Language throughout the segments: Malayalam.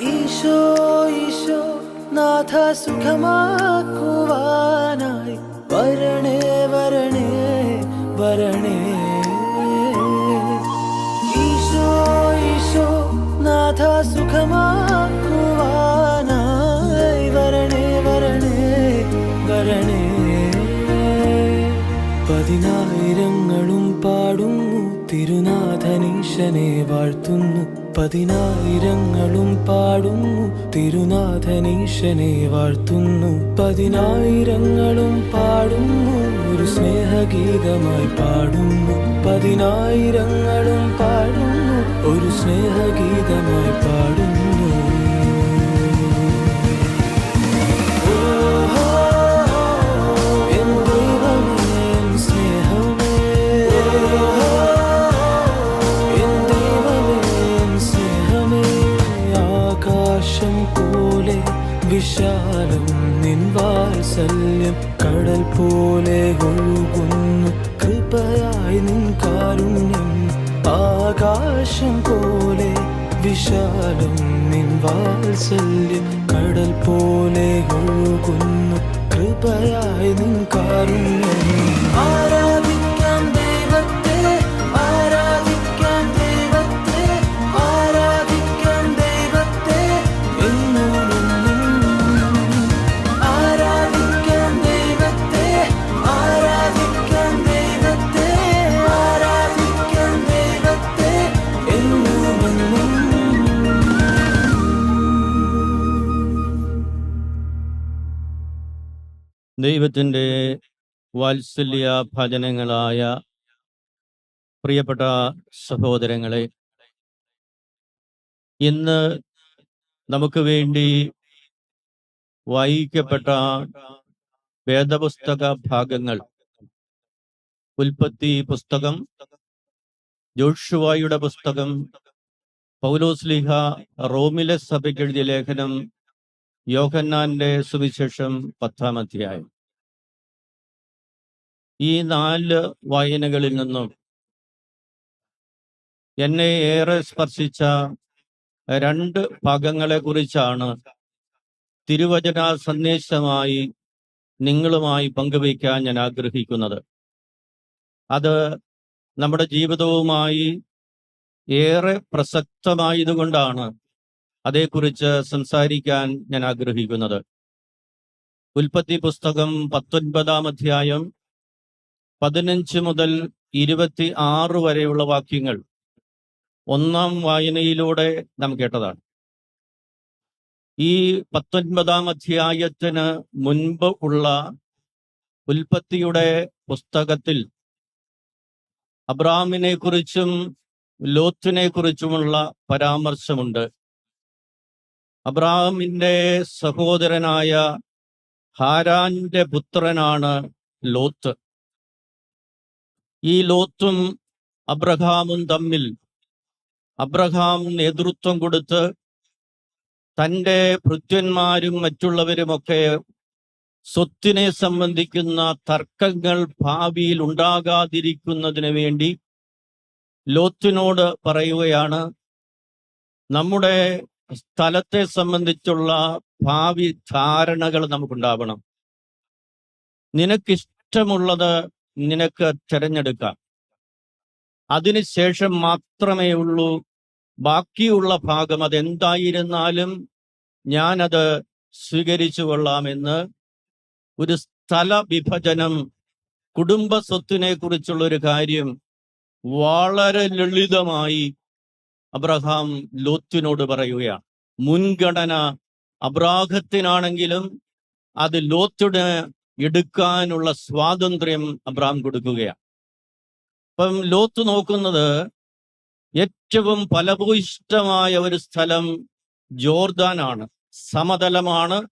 ഈശോ ഈശോ നാഥ സുഖമാക്കുവാനായി. വരണേ വരണേ വരണേ. ഈശോ ഈശോ നാഥ സുഖമാക്കുവാനായി. വരണേ വരണേ വരണേ. പതിനായിരങ്ങളും പാടുന്നു തിരുനാഥനീശനെ വാഴ്ത്തുന്നു. പതിനായിരങ്ങളും പാടുന്നു. തിരുനാഥനീശനെ വാഴ്ത്തുന്നു. പതിനായിരങ്ങളും പാടുന്നു. ഒരു സ്നേഹഗീതമായി പാടുന്നു. പതിനായിരങ്ങളും പാടുന്നു. ഒരു സ്നേഹഗീതമായി പാടുന്നു. ദൈവത്തിന്റെ വാത്സല്യ ഭജനങ്ങളായ പ്രിയപ്പെട്ട സഹോദരങ്ങളെ ഇന്ന് നമുക്ക് വേണ്ടി വായിക്കപ്പെട്ട വേദപുസ്തക ഭാഗങ്ങൾ. ഉൽപ്പത്തി പുസ്തകം ജോഷുവായുടെ പുസ്തകം പൗലോസ്ലിഹ റോമിലെ സഭയ്ക്ക് എഴുതിയ ലേഖനം യോഹന്നാന്റെ സുവിശേഷം പത്താം അധ്യായം. ഈ നാല് വായനകളിൽ നിന്നും എന്നെ ഏറെ സ്പർശിച്ച രണ്ട് ഭാഗങ്ങളെ കുറിച്ചാണ് തിരുവചന സന്ദേശമായി നിങ്ങളുമായി പങ്കുവയ്ക്കാൻ ഞാൻ ആഗ്രഹിക്കുന്നത്. അത് നമ്മുടെ ജീവിതവുമായി ഏറെ പ്രസക്തമായതുകൊണ്ടാണ്. അതേക്കുറിച്ച് സംസാരിക്കാൻ ഞാൻ ആഗ്രഹിക്കുന്നത്. ഉൽപ്പത്തി പുസ്തകം പത്തൊൻപതാം അധ്യായം പതിനഞ്ച് മുതൽ ഇരുപത്തി ആറ് വരെയുള്ള വാക്യങ്ങൾ ഒന്നാം വായനയിലൂടെ നാം കേട്ടതാണ്. ഈ പത്തൊൻപതാം അധ്യായത്തിന് മുൻപ് ഉള്ള ഉൽപ്പത്തിയുടെ പുസ്തകത്തിൽ അബ്രാമിനെ കുറിച്ചും ലോത്തിനെ കുറിച്ചുമുള്ള പരാമർശമുണ്ട്. അബ്രാമിന്റെ സഹോദരനായ ഹാരാന്റെ പുത്രനാണ് ലോത്ത്. ഈ ലോത്തും അബ്രഹാമും തമ്മിൽ അബ്രഹാം നേതൃത്വം കൊടുത്ത് തന്റെ ഭൃത്യന്മാരും മറ്റുള്ളവരുമൊക്കെ സ്വത്തിനെ സംബന്ധിക്കുന്ന തർക്കങ്ങൾ ഭാവിയിൽ ഉണ്ടാകാതിരിക്കുന്നതിന് വേണ്ടി ലോത്തിനോട് പറയുകയാണ് നമ്മുടെ സ്ഥലത്തെ സംബന്ധിച്ചുള്ള ഭാവി ധാരണകൾ നമുക്കുണ്ടാവണം. നിനക്കിഷ്ടമുള്ളത് നിനക്ക് തിരഞ്ഞെടുക്കാം. അതിനുശേഷം മാത്രമേ ഉള്ളൂ. ബാക്കിയുള്ള ഭാഗം അതെന്തായിരുന്നാലും ഞാനത് സ്വീകരിച്ചു കൊള്ളാമെന്ന് ഒരു സ്ഥല വിഭജനം കുടുംബ സ്വത്തിനെ കുറിച്ചുള്ള ഒരു കാര്യം വളരെ ലളിതമായി അബ്രഹാം ലോത്തിനോട് പറയുകയാണ് മുൻഗണന അബ്രാഹത്തിനാണെങ്കിലും അത് ലോത്തിന് എടുക്കാനുള്ള സ്വാതന്ത്ര്യം അബ്രഹാം കൊടുക്കുകയാണ്. അപ്പം ലോത്ത് നോക്കുന്നത് ഏറ്റവും ഫലഭൂയിഷ്ടമായ ഒരു സ്ഥലം ജോർദാനാണ്. സമതലമാണ്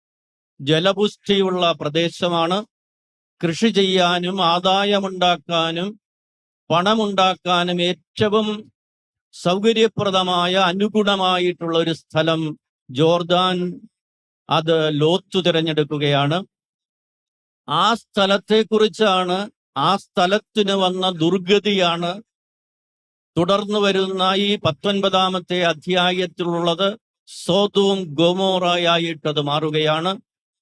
ജലപുഷ്ടിയുള്ള പ്രദേശമാണ്. കൃഷി ചെയ്യാനും ആദായമുണ്ടാക്കാനും പണമുണ്ടാക്കാനും ഏറ്റവും സൗകര്യപ്രദമായ അനുഗുണമായിട്ടുള്ള ഒരു സ്ഥലം ജോർദാൻ അത് ലോത്തു തിരഞ്ഞെടുക്കുകയാണ്. ആ സ്ഥലത്തെക്കുറിച്ചാണ് ആ സ്ഥലത്തിന് വന്ന ദുർഗതിയാണ് തുടർന്നു വരുന്ന ഈ പത്തൊൻപതാമത്തെ അധ്യായത്തിലുള്ളത്. സോതവും ഗൊമോറായിട്ട് അത് മാറുകയാണ്.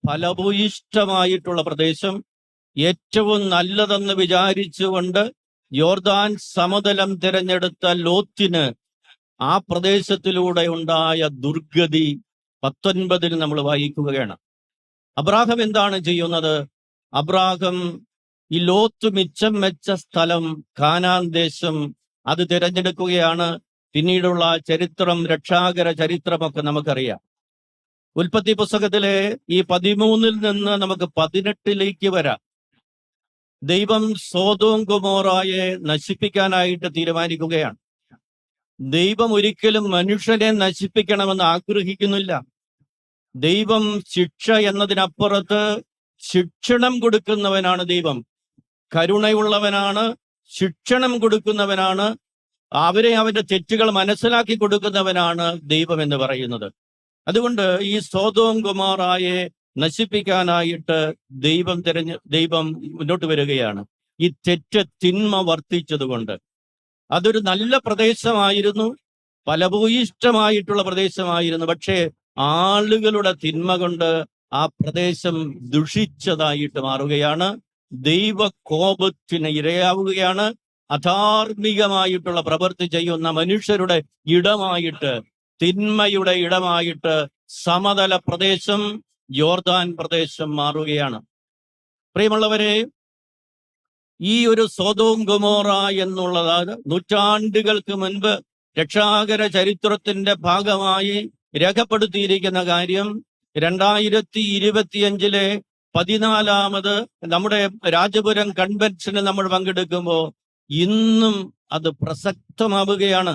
ഫലഭൂയിഷ്ടമായിട്ടുള്ള പ്രദേശം. ഏറ്റവും നല്ലതെന്ന് വിചാരിച്ചുകൊണ്ട് യോർദാൻ സമതലം തിരഞ്ഞെടുത്ത ലോത്തിന് ആ പ്രദേശത്തിലൂടെ ഉണ്ടായ ദുർഗതി പത്തൊൻപതിൽ നമ്മൾ വായിക്കുകയാണ്. അബ്രാഹം എന്താണ് ചെയ്യുന്നത്? അബ്രാഹം ഈ ലോത്ത് മിച്ചം വെച്ച സ്ഥലം കാനാൻ ദേശം അത് തിരഞ്ഞെടുക്കുകയാണ്. പിന്നീടുള്ള ചരിത്രം രക്ഷാകര ചരിത്രമൊക്കെ നമുക്കറിയാം. ഉൽപ്പത്തി പുസ്തകത്തിലെ ഈ പതിമൂന്നിൽ നിന്ന് നമുക്ക് പതിനെട്ടിലേക്ക് വരാം. ദൈവം സോതോം കുമോറായെ നശിപ്പിക്കാനായിട്ട് തീരുമാനിക്കുകയാണ്. ദൈവം ഒരിക്കലും മനുഷ്യനെ നശിപ്പിക്കണമെന്ന് ആഗ്രഹിക്കുന്നില്ല. ദൈവം ശിക്ഷ എന്നതിനപ്പുറത്ത് ശിക്ഷണം കൊടുക്കുന്നവനാണ് ദൈവം. കരുണയുള്ളവനാണ് ശിക്ഷണം കൊടുക്കുന്നവനാണ് അവരെ അവന്റെ തെറ്റുകൾ മനസ്സിലാക്കി കൊടുക്കുന്നവനാണ് ദൈവം എന്ന് പറയുന്നത്. അതുകൊണ്ട് ഈ സോതോം കുമാറായെ നശിപ്പിക്കാനായിട്ട് ദൈവം തിരഞ്ഞ് ദൈവം മുന്നോട്ട് വരികയാണ്. ഈ തെറ്റ തിന്മ വർത്തിച്ചതുകൊണ്ട് അതൊരു നല്ല പ്രദേശമായിരുന്നു. ഫലഭൂയിഷ്ടമായിട്ടുള്ള പ്രദേശമായിരുന്നു. പക്ഷേ ആളുകളുടെ തിന്മ കൊണ്ട് ആ പ്രദേശം ദുഷിച്ചതായിട്ട് മാറുകയാണ്. ദൈവ കോപത്തിന് ഇരയാവുകയാണ്. അധാർമികമായിട്ടുള്ള പ്രവൃത്തി ചെയ്യുന്ന മനുഷ്യരുടെ ഇടമായിട്ട് തിന്മയുടെ ഇടമായിട്ട് സമതല പ്രദേശം യോർദാൻ പ്രദേശം മാറുകയാണ്. പ്രിയമുള്ളവരെ ഈ ഒരു സ്വതവും ഗുമോറ എന്നുള്ളത് നൂറ്റാണ്ടുകൾക്ക് മുൻപ് രക്ഷാകര ചരിത്രത്തിന്റെ ഭാഗമായി രേഖപ്പെടുത്തിയിരിക്കുന്ന കാര്യം. രണ്ടായിരത്തി ഇരുപത്തിയഞ്ചിലെ പതിനാലാമത് നമ്മുടെ രാജപുരം കൺവെൻഷന് നമ്മൾ പങ്കെടുക്കുമ്പോൾ ഇന്നും അത് പ്രസക്തമാവുകയാണ്.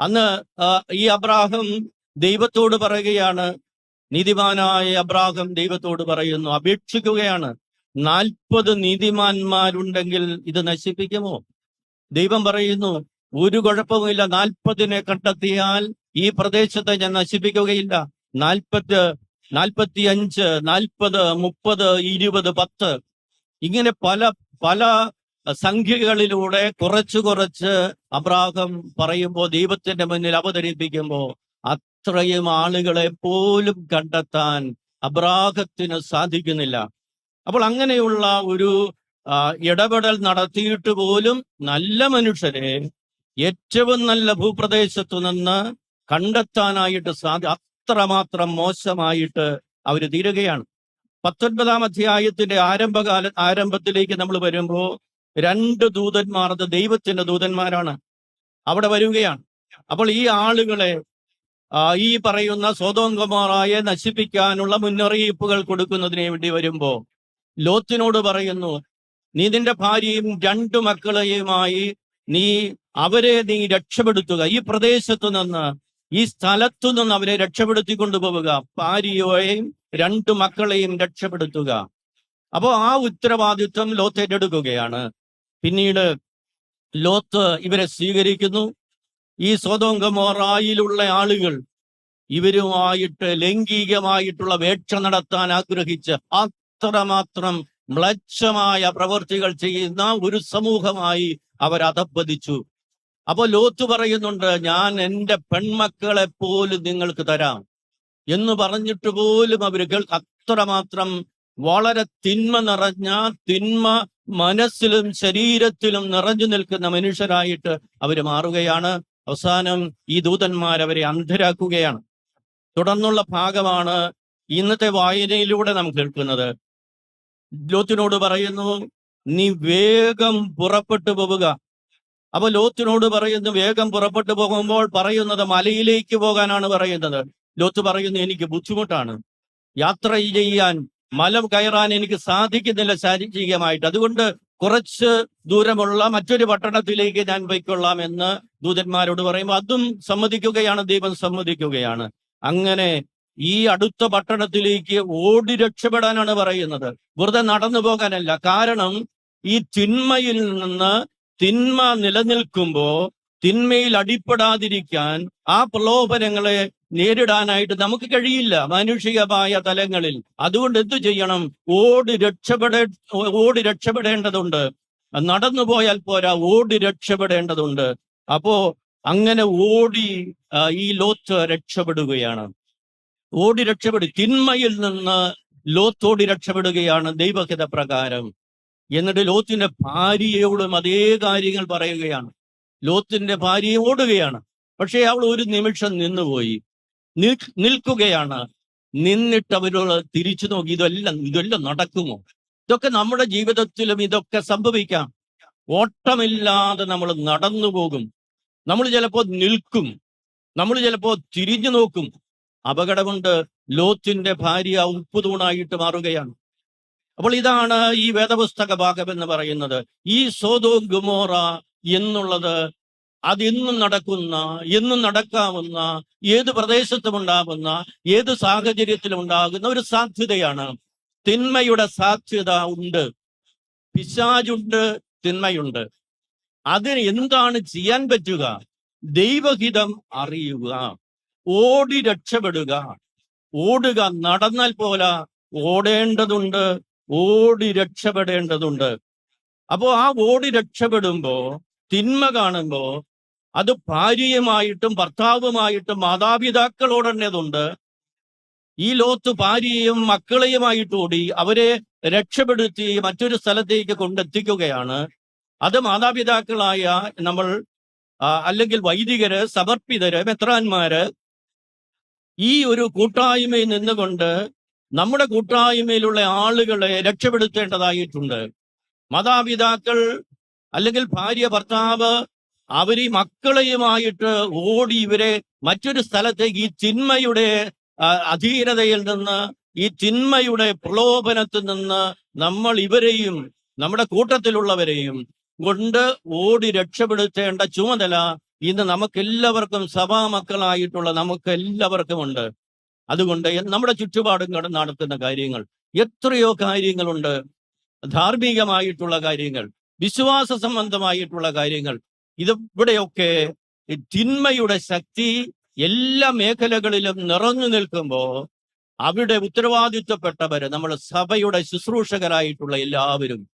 അന്ന് ഈ അബ്രാഹം ദൈവത്തോട് പറയുകയാണ് നീതിമാനായ അബ്രാഹം ദൈവത്തോട് പറയുന്നു അപേക്ഷിക്കുകയാണ്. നാൽപ്പത് നീതിമാന്മാരുണ്ടെങ്കിൽ ഇത് നശിപ്പിക്കുമോ? ദൈവം പറയുന്നു ഒരു കുഴപ്പവുമില്ല നാൽപ്പതിനെ കണ്ടെത്തിയാൽ ഈ പ്രദേശത്തെ ഞാൻ നശിപ്പിക്കുകയില്ല. നാൽപ്പത് നാൽപ്പത്തി അഞ്ച് നാൽപ്പത് മുപ്പത് ഇരുപത് പത്ത്. ഇങ്ങനെ പല പല സംഖ്യകളിലൂടെ കുറച്ച് കുറച്ച് അബ്രാഹം പറയുമ്പോൾ ദൈവത്തിന്റെ മുന്നിൽ അവതരിപ്പിക്കുമ്പോൾ അത്രയും ആളുകളെ പോലും കണ്ടെത്താൻ അബ്രാഹത്തിന് സാധിക്കുന്നില്ല. അപ്പോൾ അങ്ങനെയുള്ള ഒരു ഇടപെടൽ നടത്തിയിട്ട് പോലും നല്ല മനുഷ്യരെ ഏറ്റവും നല്ല ഭൂപ്രദേശത്തു നിന്ന് കണ്ടെത്താനായിട്ട് സാധി അത്രമാത്രം മോശമായിട്ട് അവർ തീരുകയാണ്. പത്തൊൻപതാം അധ്യായത്തിന്റെ ആരംഭകാല ആരംഭത്തിലേക്ക് നമ്മൾ വരുമ്പോൾ രണ്ട് ദൂതന്മാർ അത് ദൈവത്തിന്റെ ദൂതന്മാരാണ്. അവിടെ വരികയാണ്. അപ്പോൾ ഈ ആളുകളെ ഈ പറയുന്ന സ്വതോങ്കമാറായെ നശിപ്പിക്കാനുള്ള മുന്നറിയിപ്പുകൾ കൊടുക്കുന്നതിന് വേണ്ടി വരുമ്പോ ലോത്തിനോട് പറയുന്നു നീ നിന്റെ ഭാര്യയും രണ്ടു മക്കളെയുമായി നീ അവരെ നീ രക്ഷപ്പെടുത്തുക. ഈ പ്രദേശത്തു നിന്ന് ഈ സ്ഥലത്തു നിന്ന് അവരെ രക്ഷപ്പെടുത്തി കൊണ്ടുപോവുക ഭാര്യയെയും രണ്ടു മക്കളെയും രക്ഷപ്പെടുത്തുക. അപ്പോ ആ ഉത്തരവാദിത്വം ലോത്ത് ഏറ്റെടുക്കുകയാണ്. പിന്നീട് ലോത്ത് ഇവരെ സ്വീകരിക്കുന്നു. ഈ സ്വതോങ്കമോറായിലുള്ള ആളുകൾ ഇവരുമായിട്ട് ലൈംഗികമായിട്ടുള്ള വേക്ഷ നടത്താൻ ആഗ്രഹിച്ച് അത്രമാത്രം മ്ലച്ഛമായ പ്രവൃത്തികൾ ചെയ്യുന്ന ഒരു സമൂഹമായി അവർ അധപ്പതിച്ചു. അപ്പൊ ലോത്ത് പറയുന്നുണ്ട് ഞാൻ എന്റെ പെൺമക്കളെ പോലും നിങ്ങൾക്ക് തരാം. എന്ന് പറഞ്ഞിട്ട് പോലും അവർ അത്രമാത്രം വളരെ തിന്മ നിറഞ്ഞ തിന്മ മനസ്സിലും ശരീരത്തിലും നിറഞ്ഞു നിൽക്കുന്ന മനുഷ്യരായിട്ട് അവർ മാറുകയാണ്. അവസാനം ഈ ദൂതന്മാർ അവരെ അന്ധരാക്കുകയാണ്. തുടർന്നുള്ള ഭാഗമാണ് ഇന്നത്തെ വായനയിലൂടെ നാം കേൾക്കുന്നത്. ലോത്തിനോട് പറയുന്നു നീ വേഗം പുറപ്പെട്ടു പോവുക. അപ്പൊ ലോത്തിനോട് പറയുന്നു വേഗം പുറപ്പെട്ടു പോകുമ്പോൾ പറയുന്നത് മലയിലേക്ക് പോകാനാണ് പറയുന്നത്. ലോത്ത് പറയുന്നു എനിക്ക് ബുദ്ധിമുട്ടാണ്. യാത്ര ചെയ്യാൻ മലം കയറാൻ എനിക്ക് സാധിക്കുന്നില്ല ശാരീരികമായിട്ട്. അതുകൊണ്ട് കുറച്ച് ദൂരമുള്ള മറ്റൊരു പട്ടണത്തിലേക്ക് ഞാൻ പോയിക്കൊള്ളാം എന്ന് ദൂതന്മാരോട് പറയുമ്പോൾ അതും സമ്മതിക്കുകയാണ് ദൈവം സമ്മതിക്കുകയാണ്. അങ്ങനെ ഈ അടുത്ത പട്ടണത്തിലേക്ക് ഓടി രക്ഷപ്പെടാനാണ് പറയുന്നത്. വെറുതെ നടന്നു പോകാനല്ല. കാരണം ഈ തിന്മയിൽ നിന്ന് തിന്മ നിലനിൽക്കുമ്പോ തിന്മയിൽ അടിപ്പെടാതിരിക്കാൻ ആ പ്രലോഭനങ്ങളെ നേരിടാനായിട്ട് നമുക്ക് കഴിയില്ല മാനുഷികമായ തലങ്ങളിൽ. അതുകൊണ്ട് എന്തു ചെയ്യണം? ഓടി രക്ഷപ്പെടേ ഓടി രക്ഷപ്പെടേണ്ടതുണ്ട്. നടന്നു പോയാൽ പോരാ ഓടി രക്ഷപ്പെടേണ്ടതുണ്ട്. അപ്പോ അങ്ങനെ ഓടി ഈ ലോത്ത് രക്ഷപ്പെടുകയാണ്. ഓടി രക്ഷപ്പെടും തിന്മയിൽ നിന്ന് ലോത്തോടി രക്ഷപ്പെടുകയാണ് ദൈവഹിത പ്രകാരം എന്നിട്ട് ലോത്തിന്റെ ഭാര്യയോടും അതേ കാര്യങ്ങൾ പറയുകയാണ്. ലോത്തിന്റെ ഭാര്യ ഓടുകയാണ്. പക്ഷേ അവൾ ഒരു നിമിഷം നിന്നുപോയി. നിൽ- നിൽക്കുകയാണ്. നിന്നിട്ട് അവരോട് തിരിച്ചു നോക്കി ഇതെല്ലാം ഇതെല്ലാം നടക്കുമോ? ഇതൊക്കെ നമ്മുടെ ജീവിതത്തിലും ഇതൊക്കെ സംഭവിക്കാം. ഓട്ടമില്ലാതെ നമ്മൾ നടന്നു പോകും നമ്മൾ ചിലപ്പോൾ നിൽക്കും. നമ്മൾ ചിലപ്പോൾ തിരിഞ്ഞു നോക്കും. അപകടമുണ്ട് ലോത്തിന്റെ ഭാര്യ ഉപ്പ് തൂണായിട്ട് മാറുകയാണ്. അപ്പോൾ ഇതാണ് ഈ വേദപുസ്തക ഭാഗം എന്ന് പറയുന്നത്. ഈ സോതോ ഗുമോറ എന്നുള്ളത് അതിന്നും നടക്കുന്ന എന്നും നടക്കാവുന്ന ഏത് പ്രദേശത്തും ഉണ്ടാകുന്ന ഏത് സാഹചര്യത്തിലും ഉണ്ടാകുന്ന ഒരു സാധ്യതയാണ്. തിന്മയുടെ സാധ്യത ഉണ്ട്. പിശാജുണ്ട് തിന്മയുണ്ട്. അതിന് എന്താണ് ചെയ്യാൻ പറ്റുക? ദൈവഹിതം അറിയുക. ഓടി രക്ഷപ്പെടുക. ഓടുക നടന്നാൽ പോല ഓടേണ്ടതുണ്ട്. ഓടി രക്ഷപ്പെടേണ്ടതുണ്ട്. അപ്പോ ആ ഓടി രക്ഷപ്പെടുമ്പോ തിന്മ കാണുമ്പോൾ അത് ഭാര്യയുമായിട്ടും ഭർത്താവുമായിട്ടും മാതാപിതാക്കളോടേണ്ടതുണ്ട് ഈ ലോത്ത് ഭാര്യയും മക്കളെയുമായിട്ട് ഓടി അവരെ രക്ഷപ്പെടുത്തി മറ്റൊരു സ്ഥലത്തേക്ക് കൊണ്ടെത്തിക്കുകയാണ്. അത് മാതാപിതാക്കളായ നമ്മൾ അല്ലെങ്കിൽ വൈദികര് സമർപ്പിതര് മെത്രാന്മാര് ഈ ഒരു കൂട്ടായ്മയിൽ നിന്നുകൊണ്ട് നമ്മുടെ കൂട്ടായ്മയിലുള്ള ആളുകളെ രക്ഷപ്പെടുത്തേണ്ടതായിട്ടുണ്ട്. മാതാപിതാക്കൾ അല്ലെങ്കിൽ ഭാര്യ ഭർത്താവ് അവർ ഈ മക്കളെയുമായിട്ട് ഓടി ഇവരെ മറ്റൊരു സ്ഥലത്തേക്ക് ഈ തിന്മയുടെ ആ, അധീനതയിൽ നിന്ന് ഈ തിന്മയുടെ പ്രലോഭനത്തിൽ നിന്ന് നമ്മൾ ഇവരെയും നമ്മുടെ കൂട്ടത്തിലുള്ളവരെയും കൊണ്ട് ഓടി രക്ഷപ്പെടുത്തേണ്ട ചുമതല ഇന്ന് നമുക്കെല്ലാവർക്കും സഭാ മക്കളായിട്ടുള്ള നമുക്ക് എല്ലാവർക്കും ഉണ്ട് അതുകൊണ്ട് നമ്മുടെ ചുറ്റുപാടും നടത്തുന്ന കാര്യങ്ങൾ എത്രയോ കാര്യങ്ങളുണ്ട് ധാർമ്മികമായിട്ടുള്ള കാര്യങ്ങൾ. വിശ്വാസ സംബന്ധമായിട്ടുള്ള കാര്യങ്ങൾ. ഇത് ഇവിടെയൊക്കെ തിന്മയുടെ ശക്തി എല്ലാ മേഖലകളിലും നിറഞ്ഞു നിൽക്കുമ്പോൾ അവിടെ ഉത്തരവാദിത്വപ്പെട്ടവര് നമ്മൾ സഭയുടെ ശുശ്രൂഷകരായിട്ടുള്ള എല്ലാവരും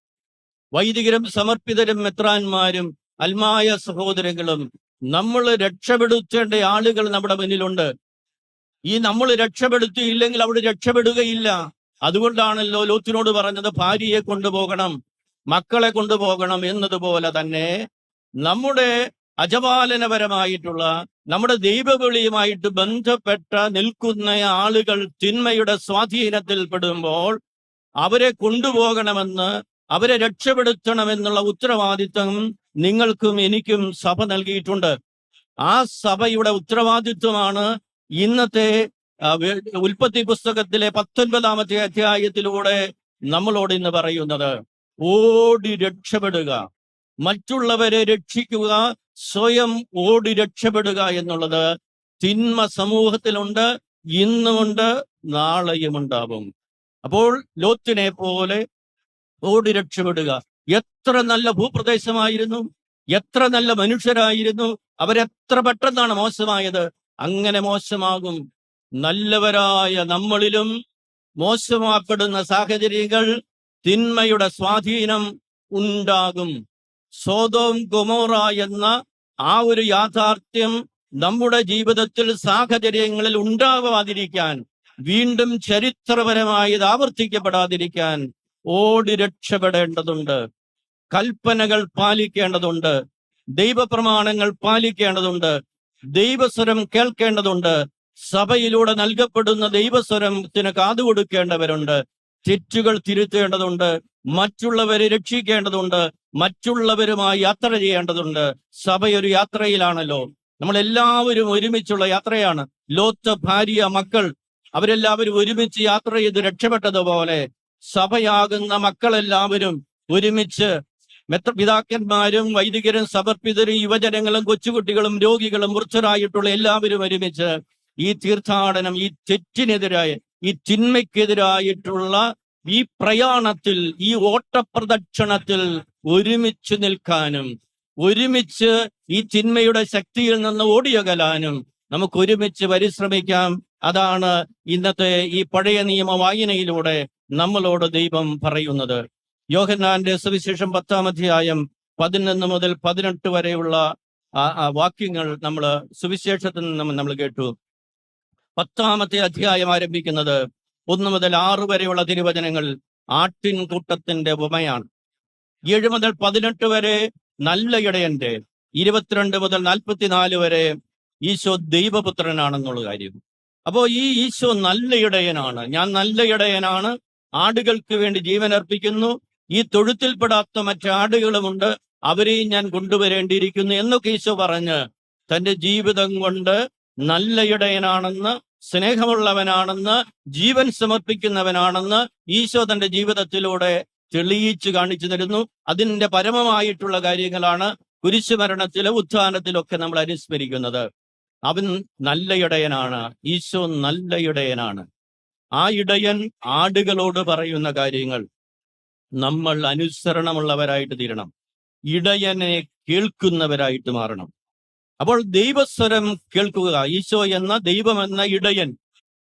വൈദികരും സമർപ്പിതരും മെത്രാന്മാരും അൽമായ സഹോദരങ്ങളും നമ്മൾ രക്ഷപ്പെടുത്തേണ്ട ആളുകൾ നമ്മുടെ മുന്നിലുണ്ട്. ഈ നമ്മൾ രക്ഷപ്പെടുത്തിയില്ലെങ്കിൽ അവിടെ രക്ഷപ്പെടുകയില്ല. അതുകൊണ്ടാണല്ലോ ലോത്തിനോട് പറഞ്ഞത് ഭാര്യയെ കൊണ്ടുപോകണം. മക്കളെ കൊണ്ടുപോകണം എന്നതുപോലെ തന്നെ നമ്മുടെ അജപാലനപരമായിട്ടുള്ള നമ്മുടെ ദൈവവിളിയുമായിട്ട് ബന്ധപ്പെട്ട നിൽക്കുന്ന ആളുകൾ തിന്മയുടെ സ്വാധീനത്തിൽ പെടുമ്പോൾ അവരെ കൊണ്ടുപോകണമെന്ന് അവരെ രക്ഷപ്പെടുത്തണമെന്നുള്ള ഉത്തരവാദിത്വം നിങ്ങൾക്കും എനിക്കും സഭ നൽകിയിട്ടുണ്ട്. ആ സഭയുടെ ഉത്തരവാദിത്വമാണ് ഇന്നത്തെ ഉൽപ്പത്തി പുസ്തകത്തിലെ പത്തൊൻപതാമത്തെ അധ്യായത്തിലൂടെ നമ്മളോട് ഇന്ന് പറയുന്നത്. ഓടി രക്ഷപ്പെടുക. മറ്റുള്ളവരെ രക്ഷിക്കുക സ്വയം ഓടി രക്ഷപ്പെടുക എന്നുള്ളത് തിന്മ സമൂഹത്തിലുണ്ട് ഇന്നുമുണ്ട് നാളെയും ഉണ്ടാവും അപ്പോൾ ലോത്തിനെ പോലെ ഓടി രക്ഷപ്പെടുക. എത്ര നല്ല ഭൂപ്രദേശമായിരുന്നു എത്ര നല്ല മനുഷ്യരായിരുന്നു അവരെത്ര പെട്ടെന്നാണ് മോശമായത്. അങ്ങനെ മോശമാകും. നല്ലവരായ നമ്മളിലും മോശമാക്കപ്പെടുന്ന സാഹചര്യങ്ങൾ തിന്മയുടെ സ്വാധീനം ഉണ്ടാകും. സോതോം ഗൊമോറ എന്ന ആ ഒരു യാഥാർത്ഥ്യം നമ്മുടെ ജീവിതത്തിൽ സാഹചര്യങ്ങളിൽ ഉണ്ടാവാതിരിക്കാൻ വീണ്ടും ചരിത്രപരമായി ഇത് ആവർത്തിക്കപ്പെടാതിരിക്കാൻ ഓടി രക്ഷപ്പെടേണ്ടതുണ്ട്. കൽപ്പനകൾ പാലിക്കേണ്ടതുണ്ട്. ദൈവപ്രമാണങ്ങൾ പാലിക്കേണ്ടതുണ്ട്. ദൈവസ്വരം കേൾക്കേണ്ടതുണ്ട്. സഭയിലൂടെ നൽകപ്പെടുന്ന ദൈവസ്വരത്തിന് കാതുകൊടുക്കേണ്ടവരുണ്ട്. തെറ്റുകൾ തിരുത്തേണ്ടതുണ്ട് മറ്റുള്ളവരെ രക്ഷിക്കേണ്ടതുണ്ട് മറ്റുള്ളവരുമായി യാത്ര ചെയ്യേണ്ടതുണ്ട്. സഭയൊരു യാത്രയിലാണല്ലോ. നമ്മൾ എല്ലാവരും ഒരുമിച്ചുള്ള യാത്രയാണ്. ലോത്ത് ഭാര്യ മക്കൾ അവരെല്ലാവരും ഒരുമിച്ച് യാത്ര ചെയ്ത് രക്ഷപ്പെട്ടതുപോലെ സഭയാകുന്ന മക്കളെല്ലാവരും ഒരുമിച്ച് മെത്ര പിതാക്കന്മാരും വൈദികരും സമർപ്പിതരും യുവജനങ്ങളും കൊച്ചുകുട്ടികളും രോഗികളും വൃദ്ധരായിട്ടുള്ള എല്ലാവരും ഒരുമിച്ച് ഈ തീർത്ഥാടനം ഈ തെറ്റിനെതിരായ ഈ തിന്മയ്ക്കെതിരായിട്ടുള്ള ഈ പ്രയാണത്തിൽ ഈ ഓട്ടപ്രദക്ഷിണത്തിൽ ഒരുമിച്ച് നിൽക്കാനും ഒരുമിച്ച് ഈ തിന്മയുടെ ശക്തിയിൽ നിന്ന് ഓടിയകലാനും നമുക്ക് ഒരുമിച്ച് പരിശ്രമിക്കാം. അതാണ് ഇന്നത്തെ ഈ പഴയ നിയമ വായനയിലൂടെ നമ്മളോട് ദൈവം പറയുന്നത്. യോഹന്നാന്റെ സുവിശേഷം പത്താം അധ്യായം പതിനൊന്ന് മുതൽ പതിനെട്ട് വരെയുള്ള വാക്യങ്ങൾ നമ്മൾ സുവിശേഷത്തിൽ നിന്ന് നമ്മൾ കേട്ടു. പത്താമത്തെ അധ്യായം ആരംഭിക്കുന്നത് ഒന്ന് മുതൽ ആറ് വരെയുള്ള തിരുവചനങ്ങൾ ആട്ടിൻ കൂട്ടത്തിന്റെ ഉപമയാണ്. ഏഴ് മുതൽ പതിനെട്ട് വരെ നല്ല ഇടയന്റെ ഇരുപത്തിരണ്ട് മുതൽ നാൽപ്പത്തിനാല് വരെ ഈശോ ദൈവപുത്രനാണെന്നുള്ള കാര്യം. അപ്പോ ഈ ഈശോ നല്ല ഇടയനാണ്. ഞാൻ നല്ല ഇടയനാണ്. ആടുകൾക്ക് വേണ്ടി ജീവൻ അർപ്പിക്കുന്നു. ഈ തൊഴുത്തിൽപ്പെടാത്ത മറ്റാടുകളുമുണ്ട് അവരെയും ഞാൻ കൊണ്ടുവരേണ്ടിയിരിക്കുന്നു എന്നൊക്കെ ഈശോ പറഞ്ഞ് തന്റെ ജീവിതം കൊണ്ട് നല്ല ഇടയനാണെന്ന് സ്നേഹമുള്ളവനാണെന്ന് ജീവൻ സമർപ്പിക്കുന്നവനാണെന്ന് ഈശോ തന്റെ ജീവിതത്തിലൂടെ തെളിയിച്ചു കാണിച്ചു തരുന്നു. അതിന്റെ പരമമായിട്ടുള്ള കാര്യങ്ങളാണ് കുരിശുമരണത്തിലും ഉത്ഥാനത്തിലൊക്കെ നമ്മൾ അനുസ്മരിക്കുന്നത്. അവൻ നല്ല ഇടയനാണ് ഈശോ നല്ല ഇടയനാണ് ആ ഇടയൻ ആടുകളോട് പറയുന്ന കാര്യങ്ങൾ നമ്മൾ അനുസരണമുള്ളവരായിട്ട് തീരണം. ഇടയനെ കേൾക്കുന്നവരായിട്ട് മാറണം. അപ്പോൾ ദൈവസ്വരം കേൾക്കുക. ഈശോ എന്ന ദൈവം എന്ന ഇടയൻ.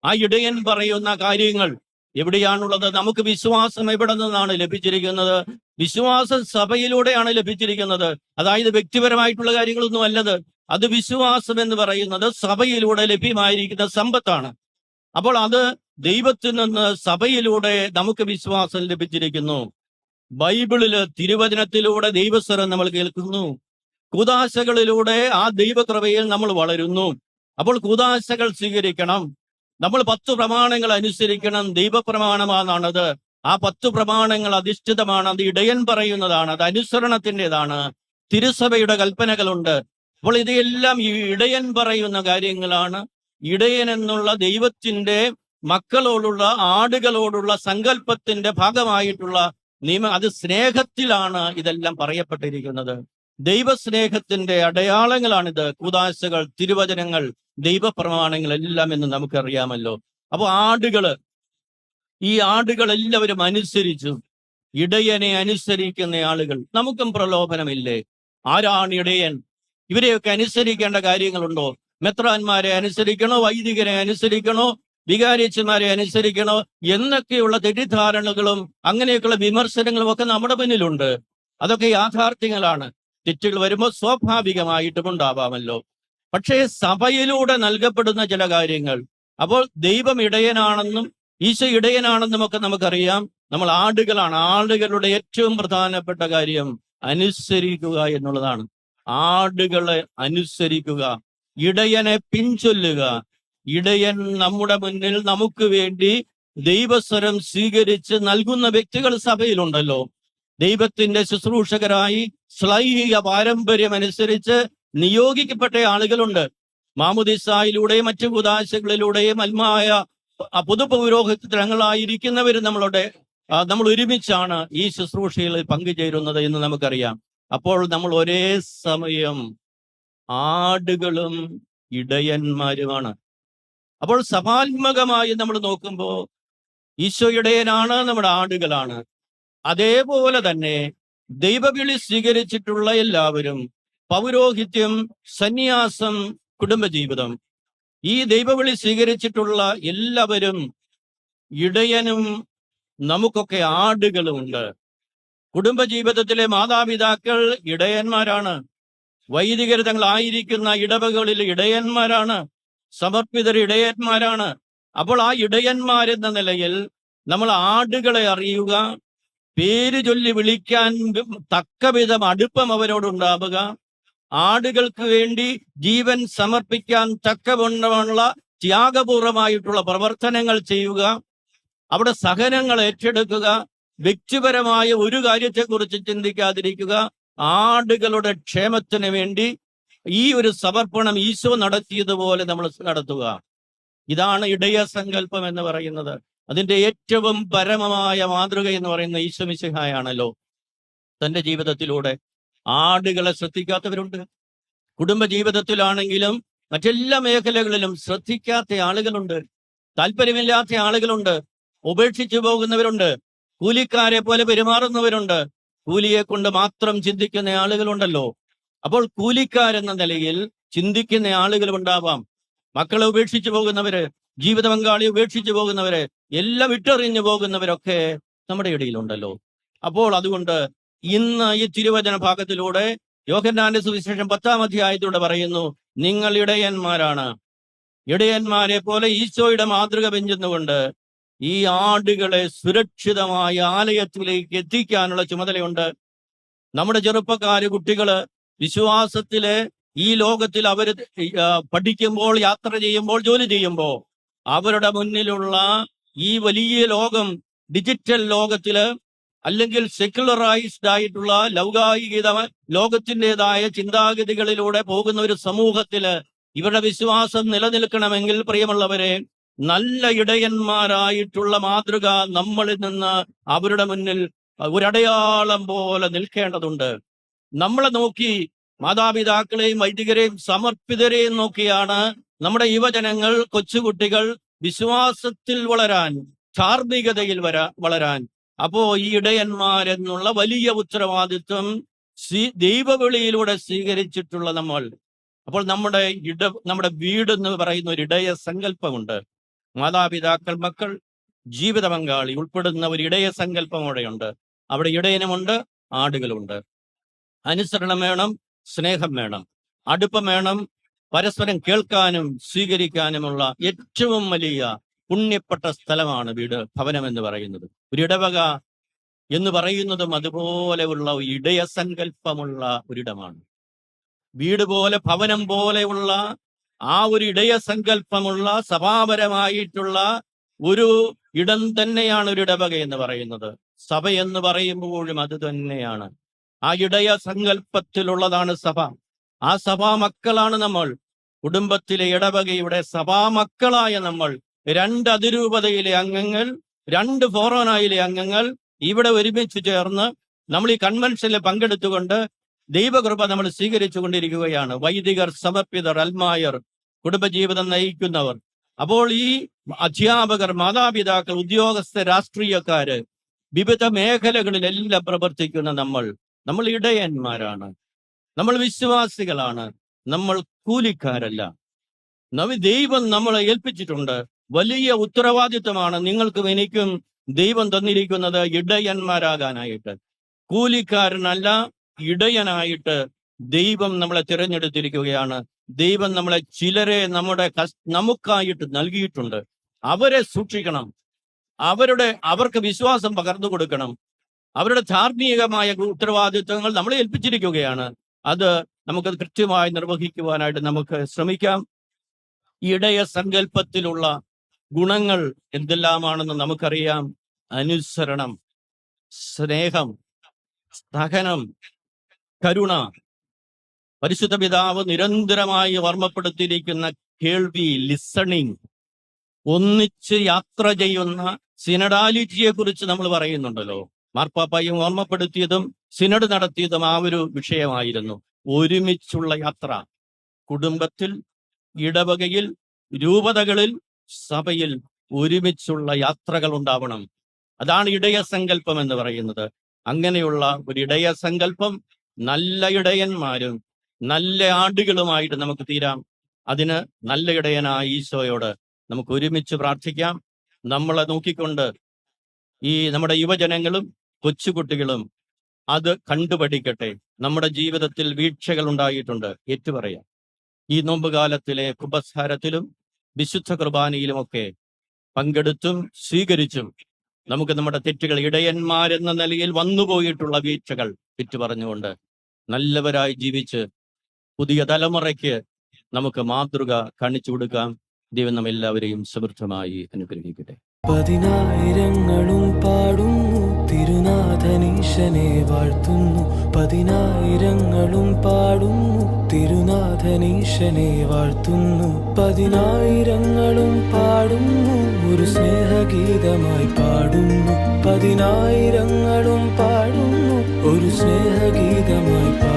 ആ ഇടയൻ പറയുന്ന കാര്യങ്ങൾ എവിടെയാണുള്ളത്? നമുക്ക് വിശ്വാസം എവിടെ നിന്നാണ് ലഭിച്ചിരിക്കുന്നത്? വിശ്വാസം സഭയിലൂടെയാണ് ലഭിച്ചിരിക്കുന്നത്. അതായത് വ്യക്തിപരമായിട്ടുള്ള കാര്യങ്ങളൊന്നും അല്ലത്. അത് വിശ്വാസം എന്ന് പറയുന്നത് സഭയിലൂടെ ലഭ്യമായിരിക്കുന്ന സമ്പത്താണ്. അപ്പോൾ അത് ദൈവത്തിൽ നിന്ന് സഭയിലൂടെ നമുക്ക് വിശ്വാസം ലഭിച്ചിരിക്കുന്നു. ബൈബിളിൽ തിരുവചനത്തിലൂടെ ദൈവസ്വരം നമ്മൾ കേൾക്കുന്നു. കൂതാശകളിലൂടെ ആ ദൈവകൃപയിൽ നമ്മൾ വളരുന്നു. അപ്പോൾ കൂതാശകൾ സ്വീകരിക്കണം. നമ്മൾ പത്തു പ്രമാണങ്ങൾ അനുസരിക്കണം. ദൈവപ്രമാണമാണത്. ആ പത്തു പ്രമാണങ്ങൾ അധിഷ്ഠിതമാണ്. അത് ഇടയൻ പറയുന്നതാണ്. അത് അനുസരണത്തിന്റെതാണ്. തിരുസഭയുടെ കൽപ്പനകളുണ്ട്. അപ്പോൾ ഇതെല്ലാം ഈ ഇടയൻ പറയുന്ന കാര്യങ്ങളാണ്. ഇടയൻ എന്നുള്ള ദൈവത്തിന്റെ മക്കളോടുള്ള ആടുകളോടുള്ള സങ്കല്പത്തിന്റെ ഭാഗമായിട്ടുള്ള നിയമം. അത് സ്നേഹത്തിലാണ് ഇതെല്ലാം പറയപ്പെട്ടിരിക്കുന്നത്. ദൈവസ്നേഹത്തിന്റെ അടയാളങ്ങളാണിത്. കൂതാശകൾ തിരുവചനങ്ങൾ ദൈവപ്രമാണങ്ങൾ എല്ലാം എന്ന് നമുക്കറിയാമല്ലോ. അപ്പോൾ ആടുകൾ ഈ ആടുകളെല്ലാവരും അനുസരിച്ചു ഇടയനെ അനുസരിക്കുന്ന ആളുകൾ. നമുക്കും പ്രലോഭനമില്ലേ? ആരാണ് ഇടയൻ? ഇവരെയൊക്കെ അനുസരിക്കേണ്ട കാര്യങ്ങളുണ്ടോ? മെത്രാന്മാരെ അനുസരിക്കണോ? വൈദികരെ അനുസരിക്കണോ? വികാരിച്ചന്മാരെ അനുസരിക്കണോ? എന്നൊക്കെയുള്ള തെറ്റിദ്ധാരണകളും അങ്ങനെയൊക്കെയുള്ള വിമർശനങ്ങളും ഒക്കെ നമ്മുടെ മുന്നിലുണ്ട്. അതൊക്കെ യാഥാർത്ഥ്യങ്ങളാണ്. തെറ്റുകൾ വരുമ്പോൾ സ്വാഭാവികമായിട്ടും ഉണ്ടാവാമല്ലോ പക്ഷേ സഭയിലൂടെ നൽകപ്പെടുന്ന ചില കാര്യങ്ങൾ. അപ്പോൾ ദൈവം ഇടയനാണെന്നും ഈശോ ഇടയനാണെന്നും ഒക്കെ നമുക്കറിയാം. നമ്മൾ ആടുകളാണ്. ആടുകളുടെ ഏറ്റവും പ്രധാനപ്പെട്ട കാര്യം അനുസരിക്കുക എന്നുള്ളതാണ്. ആടുകളെ അനുസരിക്കുക ഇടയനെ പിൻചൊല്ലുക. ഇടയൻ നമ്മുടെ മുന്നിൽ നമുക്ക് വേണ്ടി ദൈവസ്വരം സ്വീകരിച്ച് നൽകുന്ന വ്യക്തികൾ സഭയിലുണ്ടല്ലോ. ദൈവത്തിന്റെ ശുശ്രൂഷകരായി സ്ലൈഹിക പാരമ്പര്യം അനുസരിച്ച് നിയോഗിക്കപ്പെട്ട ആളുകളുണ്ട്. മാമുദിസായിലൂടെയും മറ്റു ഉദാശകളിലൂടെയും അൽമായ പൊതുപൗരോഹിത്യങ്ങളായിരിക്കുന്നവർ നമ്മളുടെ നമ്മൾ ഒരുമിച്ചാണ് ഈ ശുശ്രൂഷയിൽ പങ്കുചേരുന്നത് എന്ന് നമുക്കറിയാം. അപ്പോൾ നമ്മൾ ഒരേ സമയം ആടുകളും ഇടയന്മാരുമാണ്. അപ്പോൾ സഭാത്മകമായി നമ്മൾ നോക്കുമ്പോൾ ഈശോ ഇടയനാണ് നമ്മുടെ ആടുകളാണ്. അതേപോലെ തന്നെ ദൈവവിളി സ്വീകരിച്ചിട്ടുള്ള എല്ലാവരും പൗരോഹിത്യം സന്യാസം കുടുംബജീവിതം. ഈ ദൈവവിളി സ്വീകരിച്ചിട്ടുള്ള എല്ലാവരും ഇടയനും നമുക്കൊക്കെ ആടുകളുമുണ്ട്. കുടുംബജീവിതത്തിലെ മാതാപിതാക്കൾ ഇടയന്മാരാണ്. വൈദികർ തങ്ങളായിരിക്കുന്ന ഇടവകളിൽ ഇടയന്മാരാണ്. സമർപ്പിതർ ഇടയന്മാരാണ്. അപ്പോൾ ആ ഇടയന്മാരെന്ന നിലയിൽ നമ്മൾ ആടുകളെ അറിയുക പേര് ചൊല്ലി വിളിക്കാൻ തക്കവിധം അടുപ്പം അവരോടുണ്ടാവുക. ആടുകൾക്ക് വേണ്ടി ജീവൻ സമർപ്പിക്കാൻ തക്കവണ്ണമുള്ള ത്യാഗപൂർവമായിട്ടുള്ള പ്രവർത്തനങ്ങൾ ചെയ്യുക. അവിടെ സഹനങ്ങൾ ഏറ്റെടുക്കുക. വ്യക്തിപരമായ ഒരു കാര്യത്തെക്കുറിച്ച് ചിന്തിക്കാതിരിക്കുക. ആടുകളുടെ ക്ഷേമത്തിന് വേണ്ടി ഈ ഒരു സമർപ്പണം ഈശോ നടത്തിയതുപോലെ നമ്മൾ നടത്തുക. ഇതാണ് ഇടയ സങ്കല്പം എന്ന് പറയുന്നത്. അതിന്റെ ഏറ്റവും പരമമായ മാതൃക എന്ന് പറയുന്ന ഈശ്വമിസിഹായാണല്ലോ തന്റെ ജീവിതത്തിലൂടെ ആടുകളെ ശ്രദ്ധിക്കാത്തവരുണ്ട്. കുടുംബ ജീവിതത്തിലാണെങ്കിലും മറ്റെല്ലാ മേഖലകളിലും ശ്രദ്ധിക്കാത്ത ആളുകളുണ്ട്. താല്പര്യമില്ലാത്ത ആളുകളുണ്ട്. ഉപേക്ഷിച്ചു പോകുന്നവരുണ്ട്. കൂലിക്കാരെ പോലെ പെരുമാറുന്നവരുണ്ട്. കൂലിയെ കൊണ്ട് മാത്രം ചിന്തിക്കുന്ന ആളുകളുണ്ടല്ലോ. അപ്പോൾ കൂലിക്കാരെന്ന നിലയിൽ ചിന്തിക്കുന്ന ആളുകളും ഉണ്ടാവാം മക്കളെ ഉപേക്ഷിച്ചു പോകുന്നവര് ജീവിത പങ്കാളി ഉപേക്ഷിച്ചു പോകുന്നവരെ എല്ലാം വിട്ടെറിഞ്ഞു പോകുന്നവരൊക്കെ നമ്മുടെ ഇടയിലുണ്ടല്ലോ. അപ്പോൾ അതുകൊണ്ട് ഇന്ന് ഈ തിരുവചന ഭാഗത്തിലൂടെ യോഹന്നാന്റെ സുവിശേഷം പത്താം അധ്യായത്തിലൂടെ പറയുന്നു നിങ്ങൾ ഇടയന്മാരാണ്. ഇടയന്മാരെ പോലെ ഈശോയുടെ മാതൃക പെഞ്ചുന്നുകൊണ്ട് ഈ ആടുകളെ സുരക്ഷിതമായ ആലയത്തിലേക്ക് എത്തിക്കാനുള്ള ചുമതലയുണ്ട്. നമ്മുടെ ചെറുപ്പക്കാര് കുട്ടികൾ വിശ്വാസത്തിലെ ഈ ലോകത്തിൽ അവർ പഠിക്കുമ്പോൾ യാത്ര ചെയ്യുമ്പോൾ ജോലി ചെയ്യുമ്പോൾ അവരുടെ മുന്നിലുള്ള ഈ വലിയ ലോകം ഡിജിറ്റൽ ലോകത്തിൽ അല്ലെങ്കിൽ സെക്യുലറൈസ്ഡ് ആയിട്ടുള്ള ലൗകായികത ലോകത്തിന്റെതായ ചിന്താഗതികളിലൂടെ പോകുന്ന ഒരു സമൂഹത്തിൽ ഇവരുടെ വിശ്വാസം നിലനിൽക്കണമെങ്കിൽ പ്രിയമുള്ളവരെ നല്ല ഇടയന്മാരായിട്ടുള്ള മാതൃക നമ്മളിൽ നിന്ന് അവരുടെ മുന്നിൽ ഒരടയാളം പോലെ നിൽക്കേണ്ടതുണ്ട്. നമ്മളെ നോക്കി മാതാപിതാക്കളെയും വൈദികരെയും സമർപ്പിതരെയും നോക്കിയാണ് നമ്മുടെ യുവജനങ്ങൾ കൊച്ചുകുട്ടികൾ വിശ്വാസത്തിൽ വളരാൻ ധാർമ്മികതയിൽ വരാ വളരാൻ. അപ്പോ ഈ ഇടയന്മാരെന്നുള്ള വലിയ ഉത്തരവാദിത്വം സ്വീ ദൈവവിളിയിലൂടെ സ്വീകരിച്ചിട്ടുള്ള നമ്മൾ. അപ്പോൾ നമ്മുടെ ഇട നമ്മുടെ വീട് എന്ന് പറയുന്ന ഒരു ഇടയ സങ്കല്പമുണ്ട്. മാതാപിതാക്കൾ മക്കൾ ജീവിത പങ്കാളി ഉൾപ്പെടുന്ന ഒരു ഇടയ സങ്കല്പം അവിടെയുണ്ട്. അവിടെ ഇടയനുമുണ്ട് ആടുകളുണ്ട്. അനുസരണം വേണം സ്നേഹം വേണം. അടുപ്പം വേണം പരസ്പരം കേൾക്കാനും സ്വീകരിക്കാനുമുള്ള ഏറ്റവും വലിയ പുണ്യപ്പെട്ട സ്ഥലമാണ് വീട് ഭവനം എന്ന് പറയുന്നത്. ഒരു ഇടവക എന്ന് പറയുന്നതും അതുപോലെയുള്ള ഒരു ഇടയ സങ്കല്പമുള്ള ഒരിടമാണ്. വീട് പോലെ ഭവനം പോലെയുള്ള ആ ഒരു ഇടയസങ്കല്പമുള്ള സഭാപരമായിട്ടുള്ള ഒരു ഇടം തന്നെയാണ് ഒരു ഇടവക എന്ന് പറയുന്നത്. സഭ എന്ന് പറയുമ്പോഴും അത് തന്നെയാണ്. ആ ഇടയ സങ്കല്പത്തിലുള്ളതാണ് സഭ. ആ സഭാ മക്കളാണ് നമ്മൾ. കുടുംബത്തിലെ ഇടവകയുടെ സഭാ മക്കളായ നമ്മൾ രണ്ട് അതിരൂപതയിലെ അംഗങ്ങൾ രണ്ട് ഫോറോനായിലെ അംഗങ്ങൾ ഇവിടെ ഒരുമിച്ച് ചേർന്ന് നമ്മൾ ഈ കൺവെൻഷനിൽ പങ്കെടുത്തുകൊണ്ട് ദൈവകൃപ നമ്മൾ സ്വീകരിച്ചു കൊണ്ടിരിക്കുകയാണ്. വൈദികർ സമർപ്പിതർ അൽമായർ കുടുംബജീവിതം നയിക്കുന്നവർ. അപ്പോൾ ഈ അധ്യാപകർ മാതാപിതാക്കൾ ഉദ്യോഗസ്ഥ രാഷ്ട്രീയക്കാര് വിവിധ മേഖലകളിലെല്ലാം പ്രവർത്തിക്കുന്ന നമ്മൾ നമ്മൾ ഇടയന്മാരാണ്. നമ്മൾ വിശ്വാസികളാണ്. നമ്മൾ കൂലിക്കാരല്ല. നവി ദൈവം നമ്മളെ ഏൽപ്പിച്ചിട്ടുണ്ട്. വലിയ ഉത്തരവാദിത്വമാണ് നിങ്ങൾക്കും എനിക്കും ദൈവം തന്നിരിക്കുന്നത് ഇടയന്മാരാകാനായിട്ട്. കൂലിക്കാരനല്ല ഇടയനായിട്ട് ദൈവം നമ്മളെ തിരഞ്ഞെടുത്തിരിക്കുകയാണ്. ദൈവം നമ്മളെ ചിലരെ നമ്മുടെ നമുക്കായിട്ട് നൽകിയിട്ടുണ്ട്. അവരെ സൂക്ഷിക്കണം. അവരുടെ അവർക്ക് വിശ്വാസം പകർന്നു കൊടുക്കണം. അവരുടെ ധാർമ്മികമായ ഉത്തരവാദിത്വങ്ങൾ നമ്മളെ ഏൽപ്പിച്ചിരിക്കുകയാണ്. അത് നമുക്കത് കൃത്യമായി നിർവഹിക്കുവാനായിട്ട് നമുക്ക് ശ്രമിക്കാം. ഇടയ സങ്കല്പത്തിലുള്ള ഗുണങ്ങൾ എന്തെല്ലാമാണെന്ന് നമുക്കറിയാം. അനുസരണം സ്നേഹം സഹനം കരുണ. പരിശുദ്ധ പിതാവ് നിരന്തരമായി ഓർമ്മപ്പെടുത്തിയിരിക്കുന്ന കേൾവി ലിസണിങ് ഒന്നിച്ച് യാത്ര ചെയ്യുന്ന സിനഡാലിറ്റിയെ കുറിച്ച് നമ്മൾ പറയുന്നുണ്ടല്ലോ. മാർപ്പാപ്പായും ഓർമ്മപ്പെടുത്തിയതും സിനഡ് നടത്തിയതും ആ ഒരു വിഷയമായിരുന്നു. ഒരുമിച്ചുള്ള യാത്ര. കുടുംബത്തിൽ ഇടവകയിൽ രൂപതകളിൽ സഭയിൽ ഒരുമിച്ചുള്ള യാത്രകൾ ഉണ്ടാവണം. അതാണ് ഇടയ സങ്കല്പം എന്ന് പറയുന്നത്. അങ്ങനെയുള്ള ഒരു ഇടയ സങ്കല്പം നല്ല ഇടയന്മാരും നല്ല ആടുകളുമായിട്ട് നമുക്ക് തീരാം. അതിന് നല്ല ഇടയനായ ഈശോയോട് നമുക്ക് ഒരുമിച്ച് പ്രാർത്ഥിക്കാം. നമ്മളെ നോക്കിക്കൊണ്ട് ഈ നമ്മുടെ യുവജനങ്ങളും കൊച്ചുകുട്ടികളും അത് കണ്ടുപഠിക്കട്ടെ. നമ്മുടെ ജീവിതത്തിൽ വീഴ്ചകൾ ഉണ്ടായിട്ടുണ്ട്. ഏറ്റുപറയാം. ഈ നോമ്പുകാലത്തിലെ കുംഭസാരത്തിലും വിശുദ്ധ കുർബാനയിലുമൊക്കെ പങ്കെടുത്തും സ്വീകരിച്ചും നമുക്ക് നമ്മുടെ തെറ്റുകൾ ഇടയന്മാരെന്ന നിലയിൽ വന്നുപോയിട്ടുള്ള വീഴ്ചകൾ വിറ്റു പറഞ്ഞുകൊണ്ട് നല്ലവരായി ജീവിച്ച് പുതിയ തലമുറയ്ക്ക് നമുക്ക് മാതൃക കാണിച്ചു കൊടുക്കാം. ദൈവം നമ്മെല്ലാവരെയും സമൃദ്ധമായി അനുഗ്രഹിക്കട്ടെ. പതിനായിരങ്ങളും പാടുന്നു. തിരുനാഥനീശനെ വാഴ്ത്തുന്നു. പതിനായിരങ്ങളും പാടുന്നു. തിരുനാഥനീശനെ വാഴ്ത്തുന്നു. പതിനായിരങ്ങളും പാടുന്നു. ഒരു സ്നേഹഗീതമായി പാടുന്നു. പതിനായിരങ്ങളും പാടുന്നു. ഒരു സ്നേഹഗീതമായി പാടുന്നു.